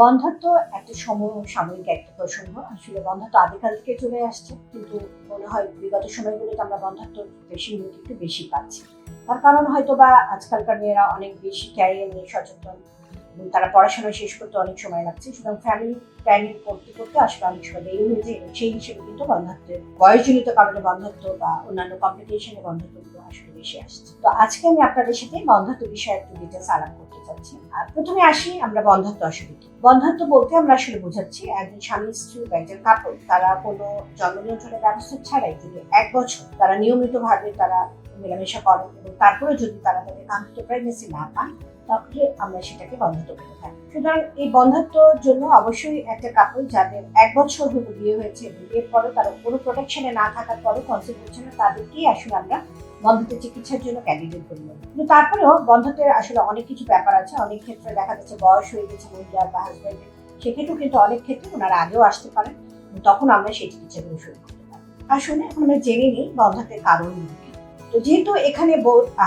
বন্ধাত্ব একটা সময় সাময়িক একটা প্রসঙ্গ। আসলে বন্ধাত্ব আদিকাল থেকে চলে আসছে, কিন্তু মনে হয় বিগত সময়গুলোতে আমরা বন্ধাত্ব পেশেন্টগুলোকে একটু বেশি পাচ্ছি। তার কারণ হয়তো বা আজকালকার মেয়েরা অনেক বেশি ক্যারিয়ার নিয়ে সচেতন তারা পড়াশোনা শেষ করতে অনেক সময় লাগছে। সুতরাং ফ্যামিলি প্ল্যানিং করতে করতে আসলে অনেক সময় দেরি হয়ে যায় এবং সেই হিসেবে কিন্তু বন্ধাত্বের বয়সজনিত কারণে বন্ধাত্ব বা অন্যান্য কমপ্লিকেশনে বন্ধাত্বগুলো আসলে বেশি আসছে। তো আজকে আমি আপনাদের সাথে বন্ধাত্ব বিষয়ে একটু ডিটেলস আলাপ করতে চাচ্ছি প্রথমে আসি আমরা বলতে আমরা আসলে বোঝাচ্ছি একজন স্বামী, স্ত্রী বা একজন কাপড় তারা কোনো ব্যবস্থা ছাড়াই যদি এক বছর তারা নিয়মিতভাবে তারা মেলামেশা করেন এবং তারপরে যদি তারা তাদের কাঙ্ক্ষিত প্রেগনেন্সি না পান, তাহলে আমরা সেটাকে বন্ধাত্ব বলে থাকি। সুতরাং এই বন্ধাত্বর জন্য অবশ্যই একটা কাপড় যাদের এক বছর হলো বিয়ে হয়েছে বিয়ের পরে তারা কোনো প্রোটেকশনে না থাকার পরেও কনসেপ্ট হচ্ছে না তাদেরকেই আসলে আমরা বন্ধাত্ব চিকিৎসার জন্য ক্যান্ডিডেট করি কিন্তু তারপরেও বন্ধাত্বের আসলে অনেক কিছু ব্যাপার আছে। অনেক ক্ষেত্রে দেখা যাচ্ছে বয়স হয়ে গেছে মহিলার বা হাজব্যান্ডের সেক্ষেত্রেও কিন্তু অনেক ক্ষেত্রে ওনারা আগেও আসতে পারেন। তখন আমরা সেই চিকিৎসাগুলো শুরু করতে পারি। আসলে আমরা জেনে নিই বন্ধাত্বের কারণ তো যেহেতু এখানে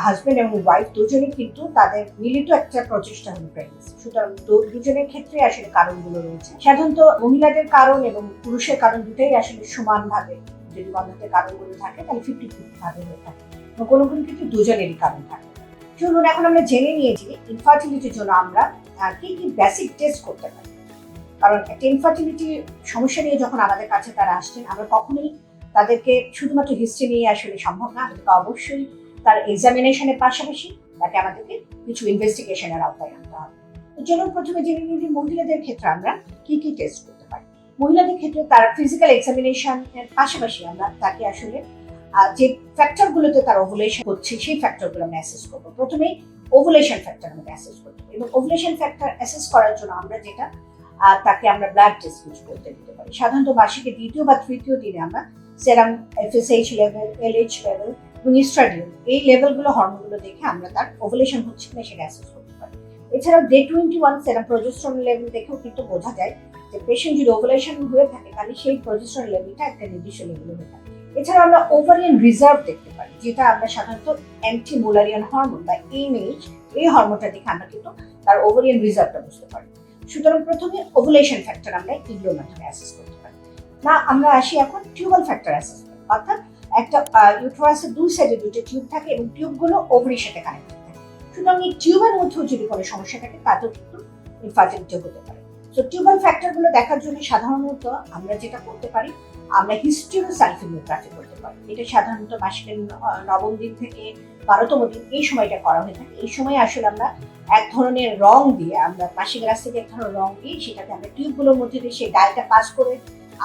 হাজবেন্ড এবং ওয়াইফ দুজনে কিন্তু তাদের মিলিত একটা প্রচেষ্টা হলো প্রেগনেন্সি সুতরাং দুজনের ক্ষেত্রে আসলে কারণগুলো রয়েছে। সাধারণত মহিলাদের কারণ এবং পুরুষের কারণ দুটাই আসলে সমানভাবে যদি বন্ধাত্বের কারণগুলো থাকে, তাহলে ফিফটি ফিফটি ভাবে হয়ে থাকে। এবং কোনো কোনো ক্ষেত্রে দুজনেরই কারণ থাকে। চলুন এখন আমরা জেনে নিয়েছি ইনফার্টিলিটির জন্য আমরা কি কি বেসিক টেস্ট করতে পারি। কারণ একটা ইনফার্টিলিটি সমস্যা নিয়ে যখন আমাদের কাছে তারা আসছেন, আমরা কখনোই তাদেরকে শুধুমাত্র হিস্ট্রি নিয়ে আসলে সম্ভব না আমাদেরকে অবশ্যই তার এক্সামিনেশনের পাশাপাশি তাকে আমাদেরকে কিছু ইনভেস্টিগেশনের আওতায় আনতে হবে। চলুন প্রথমে জেনে নিই মহিলাদের ক্ষেত্রে আমরা কি কি টেস্ট করতে পারি। মহিলাদের ক্ষেত্রে তার ফিজিক্যাল এক্সামিনেশনের পাশাপাশি আমরা তাকে আসলে যে ফ্যাক্টরগুলোতে তার ওভুলেশন হচ্ছে, সেই ফ্যাক্টরগুলো আমরা অ্যাসেস করব। প্রথমেই ওভুলেশন ফ্যাক্টর আমরা অ্যাসেস করতে এবং ওভুলেশন ফ্যাক্টর অ্যাসেস করার জন্য আমরা যেটা তাকে আমরা ব্লাড টেস্ট কিছু করতে দিতে পারি। সাধারণত মাসিকের দ্বিতীয় বা তৃতীয় দিনে আমরা serum FSH level LH level এবং ইস্ট্রাডিয়াম এই লেভেলগুলো হরমোনগুলো দেখে আমরা তার ওভুলেশন হচ্ছে কিনা সেটা অ্যাসেস করতে পারি। এছাড়াও day twenty one serum progesterone level দেখেও কিন্তু বোঝা যায় যে পেশেন্ট যদি ওভুলেশন হয়ে থাকে, তাহলে সেই প্রজেস্ট্রন লেভেলটা একটা নির্দিষ্ট লেভেলে হয়ে থাকে। এছাড়া আমরা ওভারিয়ান রিজার্ভ দেখতে পারি যেটা আমরা সাধারণত অ্যান্টি মোলারিয়ান হরমোন বা এমএইচ এই হরমোনটা দেখে আমরা কিন্তু তার ওভারিয়ান রিজার্ভটা বুঝতে পারি। সুতরাং প্রথমে ওভুলেশন ফ্যাক্টর আমরা এগুলোর মাধ্যমে অ্যাসেস করতে পারি। না, আমরা আসি এখন টিউবাল ফ্যাক্টর অ্যাসেস অর্থাৎ একটা ইউট্রাসের দুই সাইডে দুটো টিউব থাকে এবং টিউবগুলো ওভারির সাথে কানেক্টেড থাকে। সুতরাং এই টিউবের মধ্যেও যদি কোনো সমস্যা থাকে, তাতেও কিন্তু ইনফার্টিলিটি হতে পারে। তো টিউবাল ফ্যাক্টরগুলো দেখার জন্য সাধারণত আমরা যেটা করতে পারি, আমরা হিস্টিওসালফিনিওগ্রাফি করতে পারি। এটা সাধারণত মাসিকের নবম দিন থেকে বারোতম দিন এই সময়টা করা হয়ে থাকে। এই সময় আসলে আমরা এক ধরনের রং দিয়ে, আমরা মাসিক রাস্তা থেকে এক ধরনের রং দিয়ে সেটাকে আমরা টিউবগুলোর মধ্যে দিয়ে সেই ডালটা পাস করে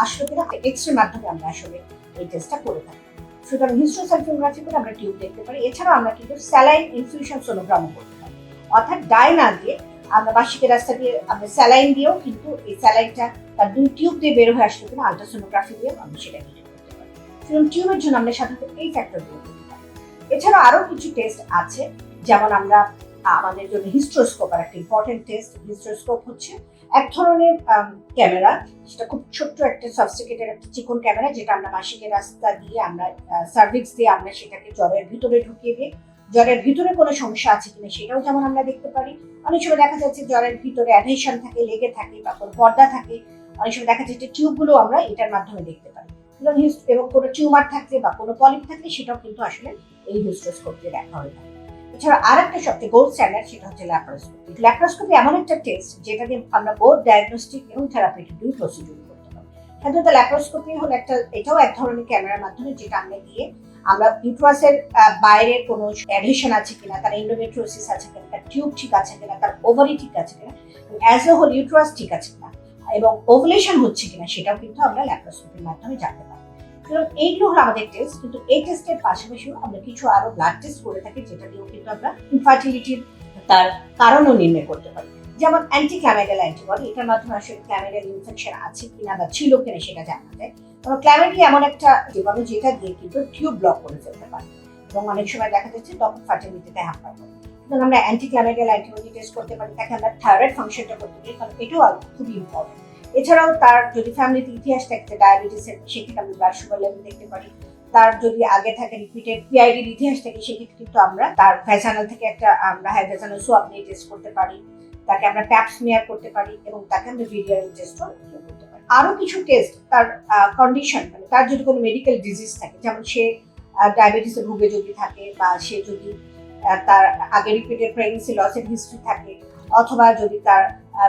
আসলো কিনা এক্স রে মাধ্যমে আমরা আসলে এই টেস্টটা করে থাকি। সুতরাং হিস্ট্রোসালফিনোগ্রাফি করে আমরা টিউব দেখতে পারি। এছাড়াও আমরা কিন্তু স্যালাইন ইনফিউশন সোনোগ্রামও করতে পারি। অর্থাৎ ডাই না দিয়ে আমরা বার্ষিকের রাস্তা দিয়ে আমরা স্যালাইন দিয়েও কিন্তু এই স্যালাইনটা তার দুই টিউব দিয়ে বের হয়ে আসলো কিনা আলট্রাসোনোগ্রাফি দিয়েও আমরা সেটা করতে পারি। টিউবের জন্য আমরা সাধারণত এই ফ্যাক্টরগুলো করতে পারি। এছাড়া আরও কিছু টেস্ট আছে, যেমন আমরা আমাদের জন্য হিস্ট্রোস্কোপ আর একটা ইম্পর্টেন্ট টেস্ট হিস্ট্রোস্কোপ হচ্ছে এক ধরনের ক্যামেরা, সেটা খুব ছোট্ট একটা সাবস্টিকেটের একটা চিকন ক্যামেরা, যেটা আমরা মাসিকের রাস্তা দিয়ে আমরা সার্ভিক্স দিয়ে আমরা সেটাকে জ্বরের ভিতরে ঢুকিয়ে দিই জ্বরের ভিতরে কোনো সমস্যা আছে কিনা সেটাও যেমন আমরা দেখতে পারি। অনেক সময় দেখা যাচ্ছে জ্বরের ভিতরে অ্যাডহেশন থাকে, লেগে থাকে বা পর্দা থাকে। অনেক সময় দেখা যাচ্ছে টিউবগুলো আমরা এটার মাধ্যমে দেখতে পারি। এবং কোনো টিউমার থাকলে বা কোনো পলিপ থাকলে সেটাও কিন্তু আসলে এই হিস্ট্রোস্কোপ দেখা হয়ে থাকে। এছাড়া আর একটা সবচেয়ে গোল্ড স্ট্যান্ডার্ড সেটা হচ্ছে ল্যাপ্রোস্কোপি ল্যাপ্রোস্কোপি এমন একটা টেস্ট যেটা দিয়ে আমরা বোধ ডায়াগনস্টিক এবং থেরাপিউটিক দুই প্রসিডিউর করতে পারি। সাধারণত ল্যাপ্রোস্কোপি হলো একটা, এটাও এক ধরনের ক্যামেরার মাধ্যমে যেটা আমরা দিয়ে আমরা ইউট্রাসের বাইরে কোনো অ্যাডহেশন আছে কিনা, তার এন্ডোমেট্রোসিস আছে কিনা, তার টিউব ঠিক আছে কিনা, তার ওভারি ঠিক আছে কিনা অ্যাজ এ হোল ইউট্রাস ঠিক আছে কিনা, এবং ওভুলেশন হচ্ছে কিনা সেটাও কিন্তু আমরা ল্যাপ্রোস্কোপির মাধ্যমে জানতে পারি সুতরাং এইগুলো হলো আমাদের টেস্ট কিন্তু এই টেস্টের পাশাপাশিও আমরা কিছু আরও ব্লাড টেস্ট করে থাকি, যেটা দিয়েও কিন্তু আমরা ইনফার্টিলিটির তার কারণও নির্ণয় করতে পারি। যেমন অ্যান্টি ক্ল্যামেডিয়াল অ্যান্টিবডি এটার মাধ্যমে আসলে ক্ল্যামেডিয়াল ইনফেকশন আছে কিনা বা ছিল কিনা সেটা জানা যায়। কারণ ক্ল্যামেডিয়া এমন একটা জীবাণু যেটা দিয়ে কিন্তু টিউব ব্লক করে ফেলতে পারে। এবং অনেক সময় দেখা যাচ্ছে তখন ফার্টিলিটিতে হ্যাম্পার করে। সুতরাং আমরা অ্যান্টি ক্ল্যামেডিয়াল অ্যান্টিবডি টেস্ট করতে পারি, তাকে আমরা থাইরয়েড ফাংশনটা করতে পারি, কারণ এটাও খুবই ইম্পর্টেন্ট এছাড়াও তার যদি ফ্যামিলিতে ইতিহাস থাকে ডায়াবেটিসের সেক্ষেত্রে আমরা ব্লাড সুগার লেভেল দেখতে পারি। তার যদি আগে থাকে রিপিটেড পিআইডির ইতিহাস থাকে, সেক্ষেত্রে কিন্তু আমরা তার ভ্যাজানাল থেকে একটা আমরা হ্যাঁ সোয়াব নিয়ে টেস্ট করতে পারি। তাকে আমরা প্যাপ স্মিয়ার করতে পারি এবং তাকে আমরা ভিডিও টেস্টও করতে পারি। আরও কিছু টেস্ট তার কন্ডিশন মানে তার যদি কোনো মেডিকেল ডিজিজ থাকে, যেমন সে ডায়াবেটিসে ভুগে যদি থাকে বা সে যদি তার আগে রিপিটেড প্রেগনেন্সি লসের হিস্ট্রি থাকে অথবা যদি তার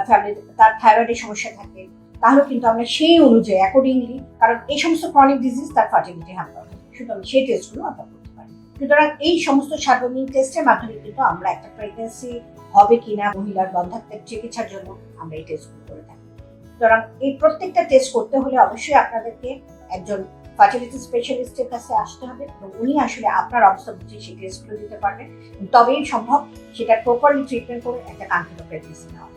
ফ্যামিলি তার থাইরয়েডের সমস্যা থাকে, তাহলে কিন্তু আমরা সেই অনুযায়ী অ্যাকর্ডিংলি কারণ এই সমস্ত ক্রনিক ডিজিজ তার ফার্টিলিটি হ্যাম্পার সুতরাং সেই টেস্টগুলো আমরা করতে পারি। সুতরাং এই সমস্ত সার্বজনীন টেস্টের মাধ্যমে কিন্তু আমরা একটা প্রেগনেন্সি হবে কিনা মহিলার বন্ধাত্বের চিকিৎসার জন্য আমরা এই টেস্টগুলো করে থাকি। সুতরাং এই প্রত্যেকটা টেস্ট করতে হলে অবশ্যই আপনাদেরকে একজন ফার্টিলিটি স্পেশালিস্টের কাছে আসতে হবে এবং উনি আসলে আপনার অবস্থা বুঝে সেই টেস্টগুলো দিতে পারবেন। তবেই সম্ভব সেটা প্রপারলি ট্রিটমেন্ট করে একটা কাঙ্ক্ষিত প্রেগনেন্সি নেওয়া।